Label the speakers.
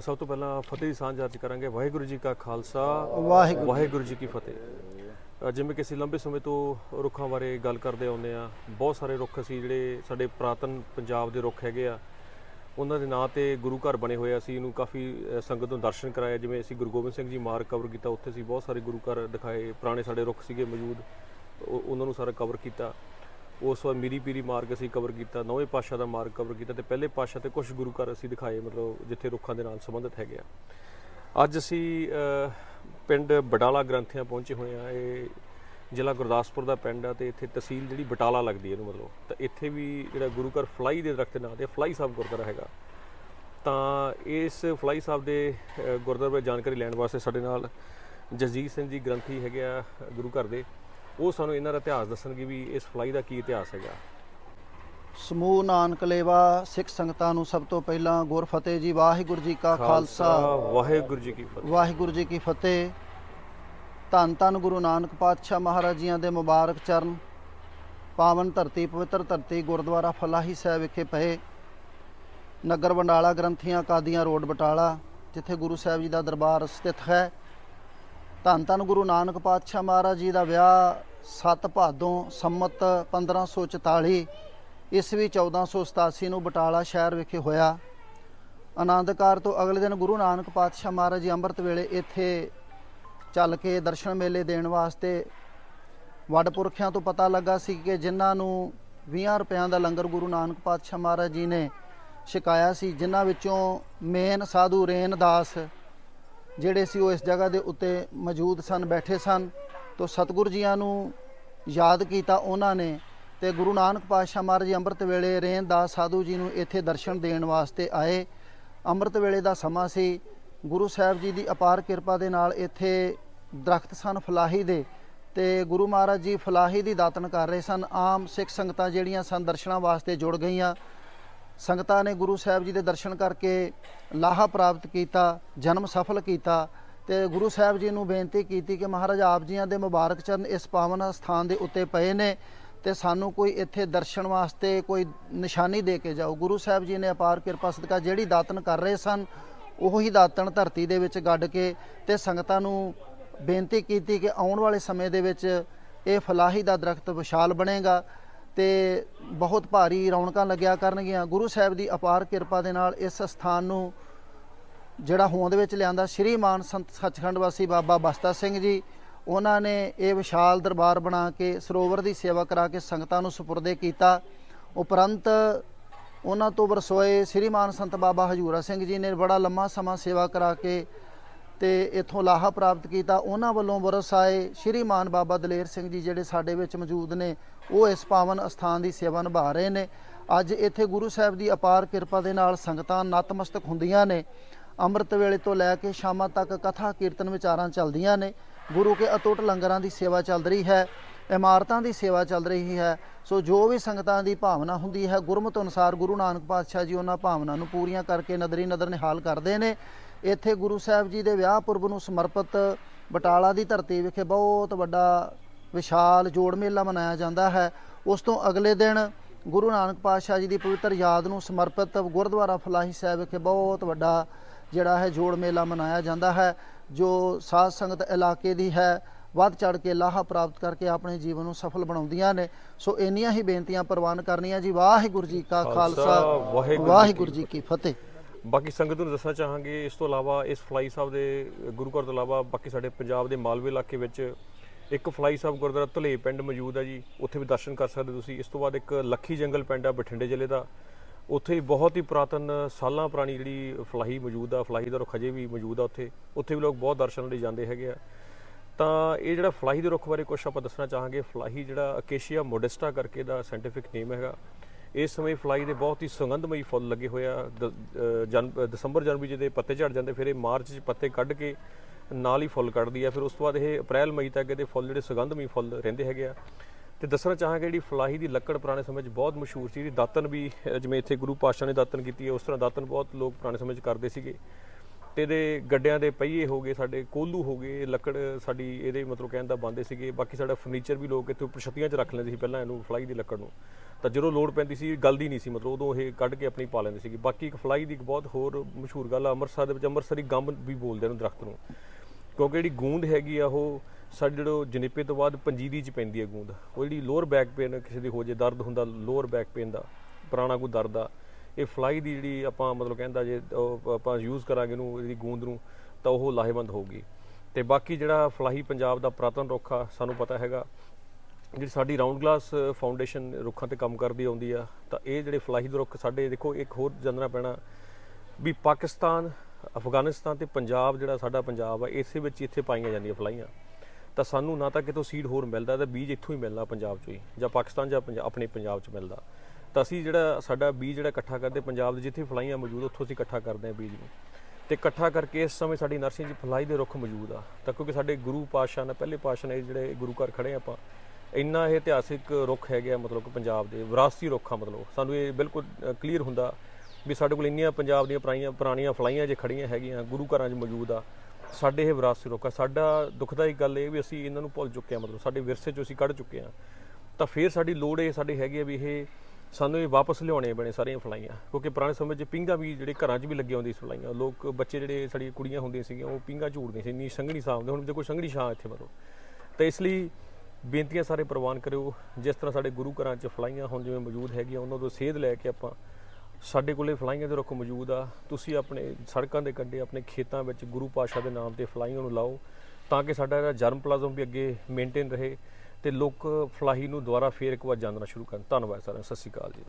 Speaker 1: ਸਭ ਤੋਂ ਪਹਿਲਾਂ ਫਤਿਹ ਦੀ ਸਾਂਝ ਅਰਜ ਕਰਾਂਗੇ। ਵਾਹਿਗੁਰੂ ਜੀ ਕਾ ਖਾਲਸਾ
Speaker 2: ਵਾਹਿਗੁਰੂ
Speaker 1: ਵਾਹਿਗੁਰੂ ਜੀ ਕੀ ਫਤਿਹ। ਜਿਵੇਂ ਕਿ ਅਸੀਂ ਲੰਬੇ ਸਮੇਂ ਤੋਂ ਰੁੱਖਾਂ ਬਾਰੇ ਗੱਲ ਕਰਦੇ ਆਉਂਦੇ ਆ ਬਹੁਤ ਸਾਰੇ ਰੁੱਖ ਅਸੀਂ ਜਿਹੜੇ ਸਾਡੇ ਪ੍ਰਾਤਨ ਪੰਜਾਬ ਦੇ ਰੁੱਖ ਹੈਗੇ ਆ ਉਹਨਾਂ ਦੇ ਨਾਂ ਤੇ ਗੁਰੂ ਘਰ ਬਣੇ ਹੋਏ ਆ। ਅਸੀਂ ਇਹਨੂੰ ਕਾਫੀ ਸੰਗਤ ਨੂੰ ਦਰਸ਼ਨ ਕਰਾਇਆ। ਜਿਵੇਂ ਅਸੀਂ ਗੁਰੂ ਗੋਬਿੰਦ ਸਿੰਘ ਜੀ ਮਾਰਗ ਕਵਰ ਕੀਤਾ ਉੱਥੇ ਅਸੀਂ ਬਹੁਤ ਸਾਰੇ ਗੁਰੂ ਘਰ ਦਿਖਾਏ। ਪੁਰਾਣੇ ਸਾਡੇ ਰੁੱਖ ਸੀਗੇ ਮੌਜੂਦ ਉਹ- ਉਹਨਾਂ ਨੂੰ ਸਾਰਾ ਕਵਰ ਕੀਤਾ। ਉਸ ਵਾਰ ਮੀਰੀ ਪੀਰੀ ਮਾਰਗ ਅਸੀਂ ਕਵਰ ਕੀਤਾ, ਨੌਵੇਂ ਪਾਸ਼ਾ ਦਾ ਮਾਰਗ ਕਵਰ ਕੀਤਾ ਤੇ ਪਹਿਲੇ ਪਾਸ਼ਾ ਤੇ ਕੁਝ ਗੁਰੂ ਘਰ ਅਸੀਂ ਦਿਖਾਏ, ਮਤਲਬ ਜਿੱਥੇ ਰੁੱਖਾਂ ਦੇ ਨਾਲ ਸੰਬੰਧਿਤ ਹੈਗੇ ਆ। ਅੱਜ ਅਸੀਂ ਪਿੰਡ ਬਟਾਲਾ ਗ੍ਰੰਥੀਆਂ ਪਹੁੰਚੇ ਹੋਏ ਆ ਇਹ ਜ਼ਿਲ੍ਹਾ ਗੁਰਦਾਸਪੁਰ ਦਾ ਪਿੰਡ ਆ ਤੇ ਇੱਥੇ ਤਹਿਸੀਲ ਜਿਹੜੀ ਬਟਾਲਾ ਲੱਗਦੀ ਹੈ ਇਹਨੂੰ ਮਤਲਬ। ਤਾਂ ਇੱਥੇ ਵੀ ਜਿਹੜਾ ਗੁਰੂ ਘਰ ਫਲਾਈ ਦੇ ਦਰਖਤ ਨਾਂ ਤੇ ਫਲਾਈ ਸਾਹਿਬ ਗੁਰਦੁਆਰਾ ਹੈਗਾ। ਤਾਂ ਇਸ ਫਲਾਈ ਸਾਹਿਬ ਦੇ ਗੁਰਦੁਆਰੇ ਬਾਰੇ ਜਾਣਕਾਰੀ ਲੈਣ ਵਾਸਤੇ ਸਾਡੇ ਨਾਲ ਜਸਜੀਤ ਸਿੰਘ ਜੀ ਗ੍ਰੰਥੀ ਹੈਗੇ ਆ ਗੁਰੂ ਘਰ ਦੇ। ਉਹ ਸਾਨੂੰ ਇਹਨਾਂ ਦਾ ਇਤਿਹਾਸ ਦੱਸਣਗੇ ਵੀ ਇਸ ਫਲਾਈ ਦਾ ਕੀ ਇਤਿਹਾਸ ਹੈਗਾ।
Speaker 2: ਸਮੂਹ ਨਾਨਕ ਲੇਵਾ ਸਿੱਖ ਸੰਗਤਾਂ ਨੂੰ ਸਭ ਤੋਂ ਪਹਿਲਾਂ ਗੁਰ ਫਤਿਹ ਜੀ ਵਾਹਿਗੁਰੂ ਜੀ ਕਾ ਖਾਲਸਾ।
Speaker 1: ਵਾਹਿਗੁਰੂ ਜੀ ਕੀ ਫਤਿਹ।
Speaker 2: ਵਾਹਿਗੁਰੂ ਜੀ ਕੀ ਫਤਿਹ। ਧੰਨ ਧੰਨ ਗੁਰੂ ਨਾਨਕ ਪਾਤਸ਼ਾਹ ਮਹਾਰਾਜ ਜੀਆਂ ਦੇ ਮੁਬਾਰਕ ਚਰਨ। ਪਾਵਨ ਧਰਤੀ ਪਵਿੱਤਰ ਧਰਤੀ ਗੁਰਦੁਆਰਾ ਫਲਾਹੀ ਸਾਹਿਬ ਵਿਖੇ ਪਏ। ਨਗਰ ਵੰਡਾਲਾ ਗ੍ਰੰਥੀਆਂ ਕਾਦੀਆਂ ਰੋਡ ਬਟਾਲਾ ਜਿੱਥੇ ਗੁਰੂ ਸਾਹਿਬ ਜੀ ਦਾ ਦਰਬਾਰ ਸਥਿਤ ਹੈ। ਧੰਨ ਧੰਨ ਗੁਰੂ ਨਾਨਕ ਪਾਤਸ਼ਾਹ ਮਹਾਰਾਜ ਜੀ ਦਾ ਵਿਆਹ 7 ਭਾਦੋਂ ਸੰਮਤ 1544 ਈਸਵੀ 1487 ਨੂੰ ਬਟਾਲਾ ਸ਼ਹਿਰ ਵਿਖੇ ਹੋਇਆ। ਆਨੰਦਕਾਰ ਤੋਂ ਅਗਲੇ ਦਿਨ ਗੁਰੂ ਨਾਨਕ ਪਾਤਸ਼ਾਹ ਮਹਾਰਾਜ ਜੀ ਅੰਮ੍ਰਿਤ ਵੇਲੇ ਇੱਥੇ ਚੱਲ ਕੇ ਦਰਸ਼ਨ ਮੇਲੇ ਦੇਣ ਵਾਸਤੇ ਵੱਡ ਪੁਰਖਿਆਂ ਤੋਂ ਪਤਾ ਲੱਗਾ ਸੀ ਕਿ ਜਿਨ੍ਹਾਂ ਨੂੰ 20 ਰੁਪਿਆਂ ਦਾ ਲੰਗਰ ਗੁਰੂ ਨਾਨਕ ਪਾਤਸ਼ਾਹ ਮਹਾਰਾਜ ਜੀ ਨੇ ਛਕਾਇਆ ਸੀ, ਜਿਨ੍ਹਾਂ ਵਿੱਚੋਂ ਮੇਨ ਸਾਧੂ ਰੇਨਦਾਸ ਜਿਹੜੇ ਸੀ ਉਹ ਇਸ ਜਗ੍ਹਾ ਦੇ ਉੱਤੇ ਮੌਜੂਦ ਸਨ, ਬੈਠੇ ਸਨ। ਤੋਂ ਸਤਿਗੁਰੂ ਜੀਆਂ ਨੂੰ ਯਾਦ ਕੀਤਾ ਉਹਨਾਂ ਨੇ ਤੇ ਗੁਰੂ ਨਾਨਕ ਪਾਤਸ਼ਾਹ ਮਹਾਰਾਜ ਜੀ ਅੰਮ੍ਰਿਤ ਵੇਲੇ ਰੇਨਦਾਸ ਸਾਧੂ ਜੀ ਨੂੰ ਇੱਥੇ ਦਰਸ਼ਨ ਦੇਣ ਵਾਸਤੇ ਆਏ। ਅੰਮ੍ਰਿਤ ਵੇਲੇ ਦਾ ਸਮਾਂ ਸੀ। ਗੁਰੂ ਸਾਹਿਬ ਜੀ ਦੀ ਅਪਾਰ ਕਿਰਪਾ ਦੇ ਨਾਲ ਇੱਥੇ ਦਰਖਤ ਸਨ ਫਲਾਹੀ ਦੇ ਤੇ ਗੁਰੂ ਮਹਾਰਾਜ ਜੀ ਫਲਾਹੀ ਦੀ ਦਾਤਨ ਕਰ ਰਹੇ ਸਨ। ਆਮ ਸਿੱਖ ਸੰਗਤਾਂ ਜਿਹੜੀਆਂ ਸਨ ਦਰਸ਼ਨਾਂ ਵਾਸਤੇ ਜੁੜ ਗਈਆਂ। ਸੰਗਤਾਂ ਨੇ ਗੁਰੂ ਸਾਹਿਬ ਜੀ ਦੇ ਦਰਸ਼ਨ ਕਰਕੇ ਲਾਹਾ ਪ੍ਰਾਪਤ ਕੀਤਾ, ਜਨਮ ਸਫਲ ਕੀਤਾ ਤੇ ਗੁਰੂ ਸਾਹਿਬ ਜੀ ਨੂੰ ਬੇਨਤੀ ਕੀਤੀ ਕਿ ਮਹਾਰਾਜ ਆਪ ਜੀਆਂ ਦੇ ਮੁਬਾਰਕ ਚਰਨ ਇਸ ਪਾਵਨ ਸਥਾਨ ਦੇ ਉੱਤੇ ਪਏ ਨੇ ਤੇ ਸਾਨੂੰ ਕੋਈ ਇੱਥੇ ਦਰਸ਼ਨ ਵਾਸਤੇ ਕੋਈ ਨਿਸ਼ਾਨੀ ਦੇ ਕੇ ਜਾਓ। ਗੁਰੂ ਸਾਹਿਬ ਜੀ ਨੇ ਅਪਾਰ ਕਿਰਪਾ ਸਦਕਾ ਜਿਹੜੀ ਦਾਤਨ ਕਰ ਰਹੇ ਸਨ, ਉਹੀ ਦਾਤਨ ਧਰਤੀ ਦੇ ਵਿੱਚ ਗੱਡ ਕੇ ਤੇ ਸੰਗਤਾਂ ਨੂੰ ਬੇਨਤੀ ਕੀਤੀ ਕਿ ਆਉਣ ਵਾਲੇ ਸਮੇਂ ਦੇ ਵਿੱਚ ਇਹ ਫਲਾਹੀ ਦਾ ਦਰਖਤ ਵਿਸ਼ਾਲ ਬਣੇਗਾ। ਤੇ ਬਹੁਤ ਭਾਰੀ ਰੌਣਕਾਂ ਲੱਗਿਆ ਕਰਨਗੀਆਂ। ਗੁਰੂ ਸਾਹਿਬ ਦੀ ਅਪਾਰ ਕਿਰਪਾ ਦੇ ਨਾਲ ਇਸ ਸਥਾਨ ਨੂੰ ਜਿਹੜਾ ਹੋਂਦ ਵਿੱਚ ਲਿਆਂਦਾ ਸ਼੍ਰੀ ਮਾਨ ਸੰਤ ਸੱਚਖੰਡ ਵਾਸੀ ਬਾਬਾ ਬਸਤਾ ਸਿੰਘ ਜੀ। ਉਹਨਾਂ ਨੇ ਇਹ ਵਿਸ਼ਾਲ ਦਰਬਾਰ ਬਣਾ ਕੇ, ਸਰੋਵਰ ਦੀ ਸੇਵਾ ਕਰਾ ਕੇ ਸੰਗਤਾਂ ਨੂੰ ਸੁਪਰਦੇ ਕੀਤਾ। ਉਪਰੰਤ ਉਹਨਾਂ ਤੋਂ ਵਰਸੋਏ ਸ਼੍ਰੀ ਮਾਨ ਸੰਤ ਬਾਬਾ ਹਜੂਰਾ ਸਿੰਘ ਜੀ ਨੇ ਬੜਾ ਲੰਮਾ ਸਮਾਂ ਸੇਵਾ ਕਰਾ ਕੇ ਤੇ ਇਥੋਂ ਲਾਹਾ ਪ੍ਰਾਪਤ ਕੀਤਾ। ਉਹਨਾਂ ਵੱਲੋਂ ਬੁਰਸ ਆਏ ਸ਼੍ਰੀ ਮਾਨ ਬਾਬਾ ਦਲੇਰ ਸਿੰਘ ਜੀ ਜਿਹੜੇ ਸਾਡੇ ਵਿੱਚ ਮੌਜੂਦ ਨੇ, ਉਹ ਇਸ ਪਾਵਨ ਅਸਥਾਨ ਦੀ ਸੇਵਾ ਨਿਭਾ ਰਹੇ ਨੇ। ਅੱਜ ਇੱਥੇ ਗੁਰੂ ਸਾਹਿਬ ਦੀ ਅਪਾਰ ਕਿਰਪਾ ਦੇ ਨਾਲ ਸੰਗਤਾਂ ਨਤਮਸਤਕ ਹੁੰਦੀਆਂ ਨੇ। ਅੰਮ੍ਰਿਤ ਵੇਲੇ ਤੋਂ ਲੈ ਕੇ ਸ਼ਾਮਾਂ ਤੱਕ ਕਥਾ ਕੀਰਤਨ ਵਿਚਾਰਾਂ ਚੱਲਦੀਆਂ ਨੇ। ਗੁਰੂ ਕੇ ਅਟੁੱਟ ਲੰਗਰਾਂ ਦੀ ਸੇਵਾ ਚੱਲ ਰਹੀ ਹੈ, ਇਮਾਰਤਾਂ ਦੀ ਸੇਵਾ ਚੱਲ ਰਹੀ ਹੈ। ਸੋ ਜੋ ਵੀ ਸੰਗਤਾਂ ਦੀ ਭਾਵਨਾ ਹੁੰਦੀ ਹੈ, ਗੁਰਮਤ ਅਨੁਸਾਰ ਗੁਰੂ ਨਾਨਕ ਪਾਤਸ਼ਾਹ ਜੀ ਉਹਨਾਂ ਭਾਵਨਾ ਨੂੰ ਪੂਰੀਆਂ ਕਰਕੇ ਨਦਰੀ ਨਦਰ ਨਿਹਾਲ ਕਰਦੇ ਨੇ। ਇੱਥੇ ਗੁਰੂ ਸਾਹਿਬ ਜੀ ਦੇ ਵਿਆਹ ਪੁਰਬ ਨੂੰ ਸਮਰਪਿਤ ਬਟਾਲਾ ਦੀ ਧਰਤੀ ਵਿਖੇ ਬਹੁਤ ਵੱਡਾ ਵਿਸ਼ਾਲ ਜੋੜ ਮੇਲਾ ਮਨਾਇਆ ਜਾਂਦਾ ਹੈ। ਉਸ ਤੋਂ ਅਗਲੇ ਦਿਨ ਗੁਰੂ ਨਾਨਕ ਪਾਤਸ਼ਾਹ ਜੀ ਦੀ ਪਵਿੱਤਰ ਯਾਦ ਨੂੰ ਸਮਰਪਿਤ ਗੁਰਦੁਆਰਾ ਫਲਾਹੀ ਸਾਹਿਬ ਵਿਖੇ ਬਹੁਤ ਵੱਡਾ ਜਿਹੜਾ ਹੈ ਜੋੜ ਮੇਲਾ ਮਨਾਇਆ ਜਾਂਦਾ ਹੈ ਜੋ ਸਾਧ ਸੰਗਤ ਇਲਾਕੇ ਦੀ ਹੈ। ਵੱਧ ਚੜ ਕੇ ਲਾਹਾ ਪ੍ਰਾਪਤ ਕਰਕੇ ਆਪਣੇ ਜੀਵਨ ਨੂੰ ਸਫਲ ਬਣਾਉਂਦੀਆਂ ਨੇ। ਸੋ ਇੰਨੀਆਂ ਹੀ ਬੇਨਤੀਆਂ ਪ੍ਰਵਾਨ ਕਰਨੀਆਂ ਜੀ। ਵਾਹਿਗੁਰੂ ਜੀ ਕਾ ਖਾਲਸਾ
Speaker 1: ਵਾਹਿਗੁਰੂ ਜੀ ਕੀ
Speaker 2: ਫਤਿਹ।
Speaker 1: ਬਾਕੀ ਸੰਗਤ ਨੂੰ ਦੱਸਣਾ ਚਾਹਾਂਗੇ, ਇਸ ਤੋਂ ਇਲਾਵਾ ਇਸ ਫਲਾਈ ਸਾਹਿਬ ਦੇ, ਗੁਰੂ ਘਰ ਤੋਂ ਇਲਾਵਾ ਬਾਕੀ ਸਾਡੇ ਪੰਜਾਬ ਦੇ ਮਾਲਵੇ ਇਲਾਕੇ ਵਿੱਚ ਇੱਕ ਫਲਾਈ ਸਾਹਿਬ ਗੁਰਦੁਆਰਾ ਧਲੇ ਪਿੰਡ ਮੌਜੂਦ ਹੈ ਜੀ, ਉੱਥੇ ਵੀ ਦਰਸ਼ਨ ਕਰ ਸਕਦੇ ਤੁਸੀਂ। ਇਸ ਤੋਂ ਬਾਅਦ ਇੱਕ ਲੱਖੀ ਜੰਗਲ ਪਿੰਡ ਆ ਬਠਿੰਡੇ ਜ਼ਿਲ੍ਹੇ ਦਾ। ਉੱਥੇ ਬਹੁਤ ਹੀ ਪੁਰਾਤਨ ਸਾਲਾਂ ਪੁਰਾਣੀ ਜਿਹੜੀ ਫਲਾਹੀ ਮੌਜੂਦ ਆ, ਫਲਾਹੀ ਦਾ ਰੁੱਖ ਅਜੇ ਵੀ ਮੌਜੂਦ ਆ ਉੱਥੇ। ਉੱਥੇ ਵੀ ਲੋਕ ਬਹੁਤ ਦਰਸ਼ਨ ਲਈ ਜਾਂਦੇ ਹੈਗੇ ਆ। ਤਾਂ ਇਹ ਜਿਹੜਾ ਫਲਾਹੀ ਦੇ ਰੁੱਖ ਬਾਰੇ ਕੁਝ ਆਪਾਂ ਦੱਸਣਾ ਚਾਹਾਂਗੇ, ਫਲਾਹੀ ਜਿਹੜਾ ਅਕੇਸ਼ੀਆ ਮੋਡੈਸਟਾ ਕਰਕੇ ਦਾ ਸਾਇੰਟੀਫਿਕ ਨੇਮ ਹੈਗਾ। ਇਸ ਸਮੇਂ ਫਲਾਈ ਦੇ ਬਹੁਤ ਹੀ ਸੁਗੰਧਮਈ ਫੁੱਲ ਲੱਗੇ ਹੋਏ ਆ। ਦ- ਅਹ ਦਸੰਬਰ, ਜਨਵਰੀ ਜਿਹਦੇ ਪੱਤੇ ਝੜ ਜਾਂਦੇ, ਫਿਰ ਇਹ ਮਾਰਚ 'ਚ ਪੱਤੇ ਕੱਢ ਕੇ ਨਾਲ ਹੀ ਫੁੱਲ ਕੱਢਦੀ ਆ। ਫਿਰ ਉਸ ਤੋਂ ਬਾਅਦ ਇਹ ਅਪ੍ਰੈਲ, ਮਈ ਤੱਕ ਇਹਦੇ ਫੁੱਲ ਜਿਹੜੇ ਸੁਗੰਧਮਈ ਫੁੱਲ ਰਹਿੰਦੇ ਹੈਗੇ ਆ। ਤੇ ਦੱਸਣਾ ਚਾਹਾਂਗੇ ਜਿਹੜੀ ਫਲਾਹੀ ਦੀ ਲੱਕੜ ਪੁਰਾਣੇ ਸਮੇਂ 'ਚ ਬਹੁਤ ਮਸ਼ਹੂਰ ਸੀ ਇਹਦੀ ਦਾਤਨ ਵੀ ਜਿਵੇਂ ਇੱਥੇ ਗੁਰੂ ਪਾਤਸ਼ਾਹ ਨੇ ਦਾਤਨ ਕੀਤੀ ਹੈ ਉਸ ਤਰ੍ਹਾਂ ਦਾਤਨ ਬਹੁਤ ਲੋਕ ਪੁਰਾਣੇ ਸਮੇਂ 'ਚ ਕਰਦੇ ਸੀਗੇ। ਤੇ ਇਹਦੇ ਗੱਡਿਆਂ ਦੇ ਪਹੀਏ ਹੋ ਗਏ, ਸਾਡੇ ਕੋਲੂ ਹੋ ਗਏ, ਲੱਕੜ ਸਾਡੀ ਇਹਦੇ ਮਤਲਬ ਕਹਿਣ ਦਾ ਬੰਦੇ ਸੀਗੇ, ਬਾਕੀ ਸਾਡਾ ਫਰਨੀਚਰ ਵੀ ਲੋਕ ਇੱਥੇ ਉੱਪਰ ਛੱਤੀਆਂ 'ਚ ਰੱਖ ਲੈਂਦੇ ਸੀ ਪਹਿਲਾਂ ਇਹਨੂੰ ਫਲਾਈ ਦੀ ਲੱਕੜ ਨੂੰ। ਤਾਂ ਜਦੋਂ ਲੋੜ ਪੈਂਦੀ ਸੀ ਗਲਦੀ ਨਹੀਂ ਸੀ, ਮਤਲਬ ਉਦੋਂ ਇਹ ਕੱਢ ਕੇ ਆਪਣੀ ਪਾ ਲੈਂਦੇ ਸੀਗੇ। ਬਾਕੀ ਇੱਕ ਫਲਾਈ ਦੀ ਇੱਕ ਬਹੁਤ ਹੋਰ ਮਸ਼ਹੂਰ ਗੱਲ ਆ, ਅੰਮ੍ਰਿਤਸਰ ਦੇ ਵਿੱਚ ਅੰਮ੍ਰਿਤਸਰੀ ਗੰਬ ਵੀ ਬੋਲਦੇ ਨੇ ਦਰਖਤ ਨੂੰ। ਕਿਉਂਕਿ ਜਿਹੜੀ ਗੂੰਦ ਹੈਗੀ ਆ, ਉਹ ਸਾਡੇ ਜਿਹੜੋ ਜਨੇਪੇ ਤੋਂ ਬਾਅਦ ਪੰਜੀਰੀ 'ਚ ਪੈਂਦੀ ਹੈ ਗੂੰਦ। ਉਹ ਜਿਹੜੀ ਲੋਅਰ ਬੈਕ ਪੇਨ ਕਿਸੇ ਦੀ ਹੋ ਜੇ ਦਰਦ ਹੁੰਦਾ ਲੋਅਰ ਬੈਕ ਪੇਨ ਦਾ, ਪੁਰਾਣਾ ਕੋਈ ਦਰਦ ਆ ਇਹ ਫਲਾਈ ਦੀ ਜਿਹੜੀ ਆਪਾਂ ਮਤਲਬ ਕਹਿੰਦਾ ਜੇ ਆਪਾਂ ਯੂਜ਼ ਕਰਾਂਗੇ ਇਹਨੂੰ, ਇਹਦੀ ਗੂੰਦ ਨੂੰ, ਤਾਂ ਉਹ ਲਾਹੇਵੰਦ ਹੋਊਗੀ। ਤੇ ਬਾਕੀ ਜਿਹੜਾ ਫਲਾਹੀ ਪੰਜਾਬ ਦਾ ਪ੍ਰਾਤਨ ਰੁੱਖ ਆ, ਸਾਨੂੰ ਪਤਾ ਹੈਗਾ, ਜਿਹੜੀ ਸਾਡੀ ਰਾਉਂਡ ਗਲਾਸ ਫਾਊਂਡੇਸ਼ਨ ਰੁੱਖਾਂ ਤੇ ਕੰਮ ਕਰਦੀ ਆਉਂਦੀ ਆ, ਤਾਂ ਇਹ ਜਿਹੜੇ ਫਲਾਹੀ ਦੇ ਰੁੱਖ ਸਾਡੇ, ਦੇਖੋ, ਇੱਕ ਹੋਰ ਜਾਣਨਾ ਪੈਣਾ, ਵੀ ਪਾਕਿਸਤਾਨ, ਅਫਗਾਨਿਸਤਾਨ ਤੇ ਪੰਜਾਬ ਜਿਹੜਾ ਸਾਡਾ ਪੰਜਾਬ ਆ, ਇਸੇ ਵਿੱਚ ਹੀ ਇੱਥੇ ਪਾਈਆਂ ਜਾਂਦੀਆਂ ਫਲਾਈਆਂ। ਤਾਂ ਸਾਨੂੰ ਨਾ ਤਾਂ ਕਿਤੋਂ ਸੀਡ ਹੋਰ ਮਿਲਦਾ, ਤਾਂ ਬੀਜ ਇੱਥੋਂ ਹੀ ਮਿਲਣਾ ਪੰਜਾਬ ਚੋਂ ਹੀ, ਜਾਂ ਪਾਕਿਸਤਾਨ ਜਾਂ ਪੰਜਾ- ਆਪਣੇ ਪੰਜਾਬ ਚ ਮਿਲਦਾ। ਤਾਂ ਅਸੀਂ ਜਿਹੜਾ ਸਾਡਾ ਬੀਜ ਜਿਹੜਾ ਇਕੱਠਾ ਕਰਦੇ, ਪੰਜਾਬ ਦੇ ਜਿੱਥੇ ਫਲਾਈਆਂ ਮੌਜੂਦ, ਉੱਥੋਂ ਅਸੀਂ ਇਕੱਠਾ ਕਰਦੇ ਹਾਂ ਬੀਜ ਨੂੰ। ਤੇ ਇਕੱਠਾ ਕਰਕੇ ਇਸ ਸਮੇਂ ਸਾਡੀ ਨਰਸਰੀ 'ਚ ਫਲਾਈ ਦੇ ਰੁੱਖ ਮੌਜੂਦ ਆ। ਤਾਂ ਕਿਉਂਕਿ ਸਾਡੇ ਗੁਰੂ ਪਾਤਸ਼ਾਹ ਨੇ, ਪਹਿਲੇ ਪਾਤਸ਼ਾਹ ਨੇ ਜਿਹੜੇ ਗੁਰੂ ਘਰ ਖੜੇ ਆਪਾਂ, ਇੰਨਾ ਇਹ ਇਤਿਹਾਸਿਕ ਰੁੱਖ ਹੈਗੇ ਆ ਮਤਲਬ ਕਿ ਪੰਜਾਬ ਦੇ, ਵਿਰਾਸਤੀ ਰੁੱਖ ਆ ਮਤਲਬ। ਸਾਨੂੰ ਇਹ ਬਿਲਕੁਲ ਕਲੀਅਰ ਹੁੰਦਾ ਵੀ ਸਾਡੇ ਕੋਲ ਇੰਨੀਆਂ ਪੰਜਾਬ ਦੀਆਂ ਪੁਰਾਣੀਆਂ ਪੁਰਾਣੀਆਂ ਫਲਾਈਆਂ ਜੇ ਖੜੀਆਂ ਹੈਗੀਆਂ, ਗੁਰੂ ਘਰਾਂ 'ਚ ਮੌਜੂਦ ਆ, ਸਾਡੇ ਇਹ ਵਿਰਾਸਤੀ ਰੁੱਖ ਆ। ਸਾਡਾ ਦੁਖਦਾਈ ਗੱਲ ਇਹ ਵੀ ਅਸੀਂ ਇਹਨਾਂ ਨੂੰ ਭੁੱਲ ਚੁੱਕੇ ਆ ਮਤਲਬ, ਸਾਡੇ ਵਿਰਸੇ 'ਚੋਂ ਅਸੀਂ ਕੱਢ ਚੁੱਕੇ ਆ। ਤਾਂ ਫਿਰ ਸਾਡੀ ਲੋੜ ਇਹ ਸਾਡੇ ਹੈਗੀ ਆ ਵੀ ਇਹ ਸਾਨੂੰ ਇਹ ਵਾਪਸ ਲਿਆਉਣੇ ਬਣੇ ਸਾਰੀਆਂ ਫਲਾਈਆਂ, ਕਿਉਂਕਿ ਪੁਰਾਣੇ ਸਮੇਂ 'ਚ ਪਿੰਗਾ ਵੀ ਜਿਹੜੇ ਘਰਾਂ 'ਚ ਵੀ ਲੱਗੀਆਂ ਹੁੰਦੀ ਸੀ ਫਲਾਈਆਂ, ਲੋਕ ਬੱਚੇ ਜਿਹੜੇ ਸਾਡੀਆਂ ਕੁੜੀਆਂ ਹੁੰਦੀਆਂ ਸੀਗੀਆਂ, ਉਹ ਪਿੰਗਾ ਝੂੜਦੀਆਂ ਸੀ, ਇੰਨੀ ਸੰਘਣੀ ਸ਼ਾਹ ਹੁੰਦੇ ਹੁਣ ਜੇ ਕੋਈ ਸੰਘਣੀ ਸ਼ਾਹ ਇੱਥੇ ਮਰੋ। ਤਾਂ ਇਸ ਲਈ ਬੇਨਤੀਆਂ ਸਾਰੇ ਪ੍ਰਵਾਨ ਕਰਿਓ, ਜਿਸ ਤਰ੍ਹਾਂ ਸਾਡੇ ਗੁਰੂ ਘਰਾਂ 'ਚ ਫਲਾਈਆਂ ਹੁਣ ਜਿਵੇਂ ਮੌਜੂਦ ਹੈਗੀਆਂ, ਉਹਨਾਂ ਤੋਂ ਸੇਧ ਲੈ ਕੇ ਆਪਾਂ ਸਾਡੇ ਕੋਲੇ ਫਲਾਈਆਂ ਦੇ ਰੁੱਖ ਮੌਜੂਦ ਆ। ਤੁਸੀਂ ਆਪਣੇ ਸੜਕਾਂ ਦੇ ਕੰਢੇ, ਆਪਣੇ ਖੇਤਾਂ ਵਿੱਚ ਗੁਰੂ ਪਾਸ਼ਾ ਦੇ ਨਾਮ ਤੇ ਫਲਾਈਆਂ ਨੂੰ ਲਾਓ, ਤਾਂ ਕਿ ਸਾਡਾ ਜਿਹੜਾ ਜਰਮ ਪਲਾਜ਼ਮ ਵੀ ਅੱਗੇ ਮੇਨਟੇਨ ਰਹੇ। ਤੇ ਲੋਕ ਫਲਾਹੀ ਨੂੰ ਦੁਬਾਰਾ ਫੇਰ ਇੱਕ ਵਾਰ ਜਾਂਦਣਾ ਸ਼ੁਰੂ ਕਰਨ। ਧੰਨਵਾਦ ਸਾਰਿਆਂ ਨੂੰ, ਸਤਿ ਸ਼੍ਰੀ ਅਕਾਲ ਜੀ।